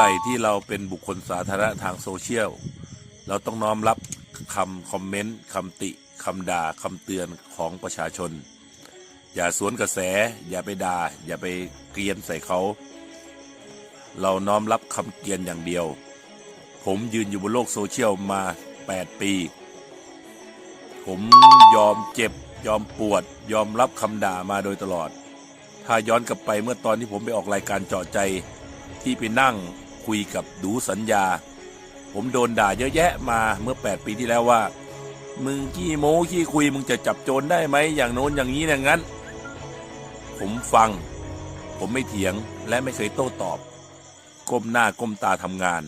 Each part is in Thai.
ไหร่ที่เราเป็นบุคคลสาธารณะทางโซเชียล เราต้องน้อมรับคำคอมเมนต์คำติคำด่าคำเตือนของประชาชน อย่าสวนกระแส อย่าไปด่า อย่าไปเกลียนใส่เขา เราน้อมรับคำเกลียนอย่างเดียว ผมยืนอยู่บนโลกโซเชียลมา 8 ปี ผมยอมเจ็บ ยอมปวด ยอมรับคำด่ามาโดยตลอด ถ้าย้อนกลับไปเมื่อตอนที่ผมไปออกรายการเจาะใจที่ไปนั่ง คุยกับดูสัญญา ผมโดนด่าเยอะแยะมาเมื่อ 8 ปีที่แล้วว่า มึงขี้โม้ขี้คุยมึงจะจับโจรได้ไหมอย่างโน้นอย่างนี้อย่างนั้น ผมฟัง ผมไม่เถียงและไม่เคยโต้ตอบ ก้มหน้าก้มตาทำงาน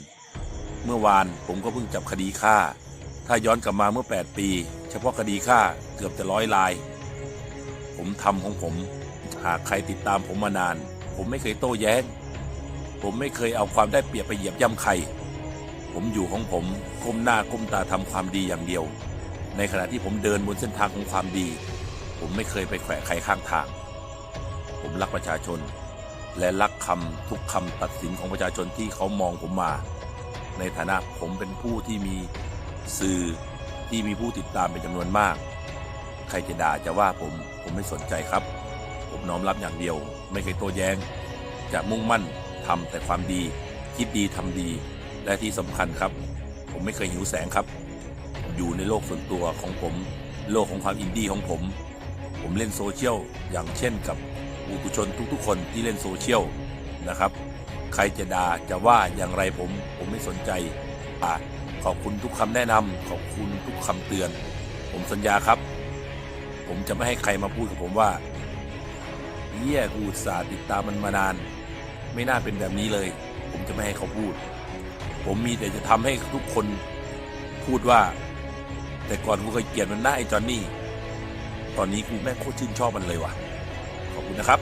เมื่อวานผมก็เพิ่งจับคดีฆ่า ถ้าย้อนกลับมาเมื่อ 8 ปี เฉพาะคดีฆ่าเกือบจะร้อยลาย ผมทำของผม หากใครติดตามผมมานาน ผมไม่เคยโต้แย้ง ผมไม่เคยเอาความได้เปรียบไปเหยียบย่ำใคร ผมอยู่ของผมก้มหน้าก้มตาทำความดีอย่างเดียว ในขณะที่ผมเดินบนเส้นทางของความดี ผมไม่เคยไปแขวะใครข้างทาง ผมรักประชาชน และรักคำทุกคำตัดสินของประชาชนที่เขามองผมมา ในฐานะผมเป็นผู้ที่มีสื่อที่มีผู้ติดตามเป็นจำนวนมาก ใครจะด่าจะว่าผมผมไม่สนใจครับ ผมน้อมรับอย่างเดียว ไม่เคยโต้แย้ง จะมุ่งมั่น ทำแต่ความดี คิดดีทำดี และที่สำคัญครับ ผมไม่เคยหิวแสงครับ อยู่ในโลกส่วนตัวของผม โลกของความอินดี้ของผม ผมเล่นโซเชียลอย่างเช่นกับบุคคลชนทุกๆ คนที่เล่นโซเชียลนะครับ ใครจะด่าจะว่าอย่างไรผม ผมไม่สนใจอะขอบคุณทุกคำแนะนำขอบคุณทุกคำเตือน ผมสัญญาครับ ผมจะไม่ให้ใครมาพูดกับผมว่าเฮียกูอุตส่าห์ติดตามมันมานาน ไม่น่าเป็นแบบนี้เลย ผมจะไม่ให้เขาพูด ผมมีแต่จะทำให้ทุกคนพูดว่า แต่ก่อนกูเคยเกลียดมันหน้าไอ้จอนนี่ ตอนนี้กูแม่งโคตรชื่นชอบมันเลยว่ะ ขอบคุณนะครับ